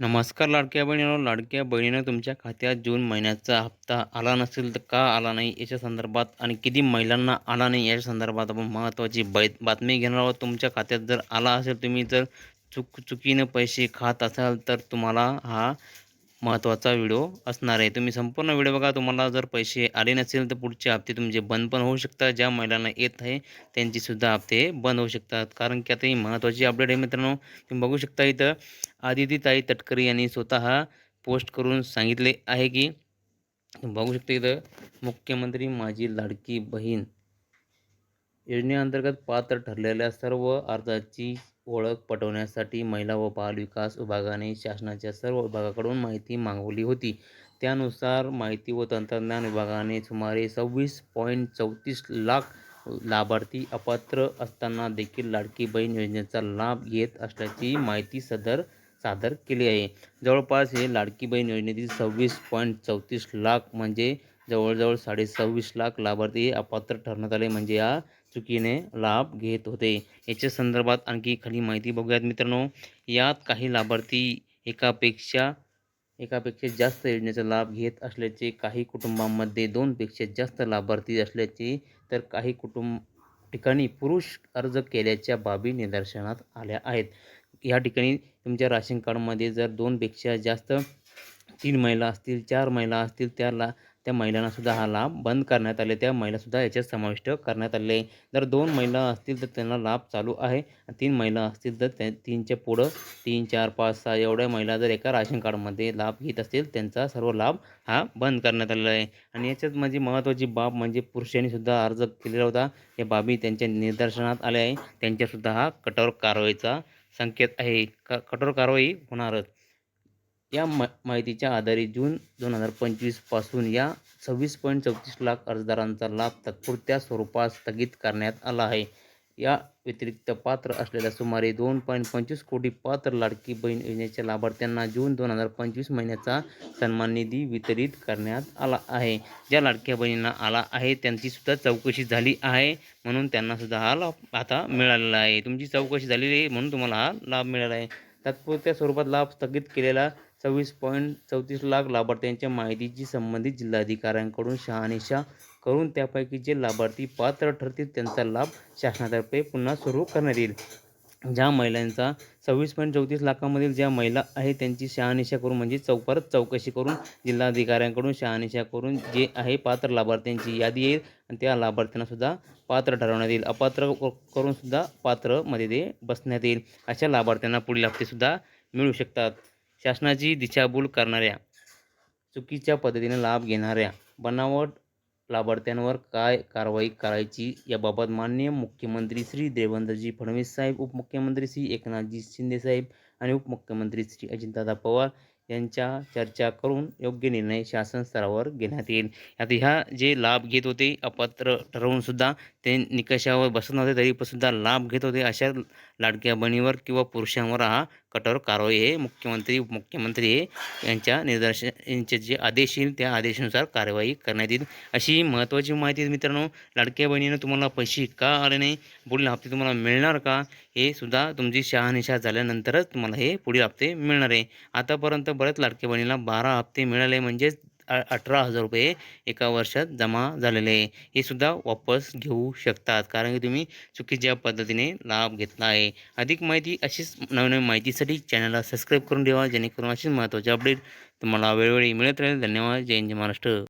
नमस्कार लाडक्या बहिणीनो लाडक्या बहिणीनं तुमच्या खात्यात जून महिन्याचा हप्ता आला नसेल तर का आला नाही याच्या संदर्भात आणि किती महिलांना आला नाही याच्या संदर्भात आपण महत्त्वाची बै बातमी घेणार आहोत. तुमच्या खात्यात जर आला असेल तुम्ही जर चुक चुकीनं पैसे खात असाल तर तुम्हाला हा महत्त्वाचा व्हिडिओ असणार आहे. तुम्ही संपूर्ण व्हिडिओ बघा. तुम्हाला जर पैसे आले नसेल तर पुढचे हप्ते तुमचे बंद पण होऊ शकतात. ज्या महिलांना येत आहे त्यांचीसुद्धा हप्ते बंद होऊ शकतात. कारण की आता ही महत्त्वाची अपडेट आहे मित्रांनो. तुम्ही बघू शकता इथं आदितीताई तटकरी यांनी स्वतः पोस्ट करून सांगितले आहे की बघू शकता इथं मुख्यमंत्री माझी लाडकी बहीण योजनेअंतर्गत पात्र ठरलेल्या सर्व अर्जाची ओळख पटवण्यासाठी महिला व बाल विकास विभागाने शासनाच्या सर्व विभागाकडून माहिती मागवली होती. त्यानुसार माहिती व तंत्रज्ञान विभागाने सुमारे सव्वीस पॉईंट चौतीस लाख लाभार्थी अपात्र असताना देखील लाडकी बहीण योजनेचा लाभ घेत असल्याची माहिती सदर सादर केली आहे. जवळपास हे लाडकी बहीण योजनेतील सव्वीस पॉईंट चौतीस लाख म्हणजे जवळजवळ साडे सव्वीस लाख लाभार्थी अपात्र ठरण्यात आले. म्हणजे या चुकीने लाभ घेत होते. याच्या संदर्भात आणखी खाली माहिती बघूयात मित्रांनो. यात काही लाभार्थी एकापेक्षा एकापेक्षा जास्त योजनेचा लाभ घेत असल्याचे काही कुटुंबांमध्ये दोनपेक्षा जास्त लाभार्थी असल्याचे तर काही कुटुंब ठिकाणी पुरुष अर्ज केल्याच्या बाबी निदर्शनात आल्या आहेत. या ठिकाणी तुमच्या राशन कार्डमध्ये जर दोनपेक्षा जास्त तीन महिला असतील चार महिला असतील त्याला त्या महिलांनासुद्धा हा लाभ बंद करण्यात आले. त्या महिलासुद्धा याच्यात समाविष्ट करण्यात आले. जर दोन महिला असतील तर त्यांना लाभ चालू आहे. तीन महिला असतील तर त्या तीनच्या पुढं तीन चार पाच सहा एवढ्या महिला जर एका राशन कार्डमध्ये लाभ घेत असतील त्यांचा सर्व लाभ हा बंद करण्यात आलेला आहे. आणि याच्यात म्हणजे महत्त्वाची बाब म्हणजे पुरुषांनीसुद्धा अर्ज केलेला होता. या बाबी त्यांच्या निदर्शनात आल्या आहे त्यांच्यासुद्धा हा कठोर कारवाईचा संकेत आहे. क कठोर कारवाई होणारच. या मा माहितीच्या आधारे जून दोन हजार पंचवीसपासून या सव्वीस पॉईंट चौतीस लाख अर्जदारांचा लाभ तात्पुरत्या स्वरूपात स्थगित करण्यात आला आहे. या व्यतिरिक्त पात्र असलेल्या सुमारे दोन पॉईंट पंचवीस कोटी पात्र लाडकी बहीण योजनेच्या लाभार्थ्यांना जून दोन हजार पंचवीस महिन्याचा सन्मान निधी वितरित करण्यात आला आहे. ज्या लाडक्या बहिणींना आला आहे त्यांचीसुद्धा चौकशी झाली आहे म्हणून त्यांनासुद्धा हा लाभ आता मिळालेला आहे. तुमची चौकशी झालेली आहे म्हणून तुम्हाला हा लाभ मिळाला आहे. तात्पुरत्या स्वरूपात लाभ स्थगित केलेला सव्वीस पॉईंट चौतीस लाख लाभार्थ्यांच्या माहितीची संबंधित जिल्हाधिकाऱ्यांकडून शहानिशा करून त्यापैकी जे लाभार्थी पात्र ठरतील त्यांचा लाभ शासनातर्फे पुन्हा सुरू करण्यात येईल. ज्या महिलांचा सव्वीस पॉईंट चौतीस लाखामधील ज्या महिला आहे त्यांची शहानिशा करून म्हणजे चौपरत चौकशी करून जिल्हाधिकाऱ्यांकडून शहानिशा करून जे आहे पात्र लाभार्थ्यांची यादी येईल आणि त्या लाभार्थ्यांनासुद्धा पात्र ठरवण्यात येईल. अपात्र करूनसुद्धा पात्रमध्ये ते बसण्यात येईल. अशा लाभार्थ्यांना पुढील हप्तेसुद्धा मिळू शकतात. शासनाची दिशाभूल करणाऱ्या चुकीच्या पद्धतीने लाभ घेणाऱ्या बनावट लाभार्थ्यांवर काय कारवाई करायची याबाबत माननीय मुख्यमंत्री श्री देवेंद्रजी फडणवीस साहेब उपमुख्यमंत्री श्री एकनाथजी शिंदेसाहेब आणि उपमुख्यमंत्री श्री अजितदादा पवार यांच्या चर्चा करून योग्य निर्णय शासन स्तरावर घेण्यात येईल. आता ह्या जे लाभ घेत होते अपात्र ठरवूनसुद्धा ते निकषावर बसत नव्हते तरीसुद्धा लाभ घेत होते अशा लाडक्या बहिणीवर किंवा पुरुषांवर हा कठोर कारवाई हे मुख्यमंत्री उपमुख्यमंत्री हे यांच्या निर्देश यांचे जे आदेश येईल त्या आदेशानुसार कारवाई करण्यात येईल. अशी महत्त्वाची माहिती मित्रांनो लाडक्या बहिणीनं तुम्हाला पैसे का आले नाही? पुढील हप्ते तुम्हाला मिळणार का? हे सुद्धा तुमची शहानिशा झाल्यानंतरच तुम्हाला हे पुढील हप्ते मिळणार आहे. आतापर्यंत बऱ्याच लाडक्या बहिणीला बारा हप्ते मिळाले म्हणजेच अठरा हजार रुपये एका वर्षात जमा झालेले. आहे हे सुद्धा वापस घेऊ शकतात. कारण की तुम्ही चुकीच्या पद्धतीने लाभ घेतला आहे. अधिक माहिती अशीच नवनवीन माहितीसाठी चॅनलला सबस्क्राईब करून ठेवा. जेणेकरून अशीच महत्त्वाचे अपडेट तुम्हाला वेळोवेळी मिळत राहील. धन्यवाद. जय हिंद. महाराष्ट्र.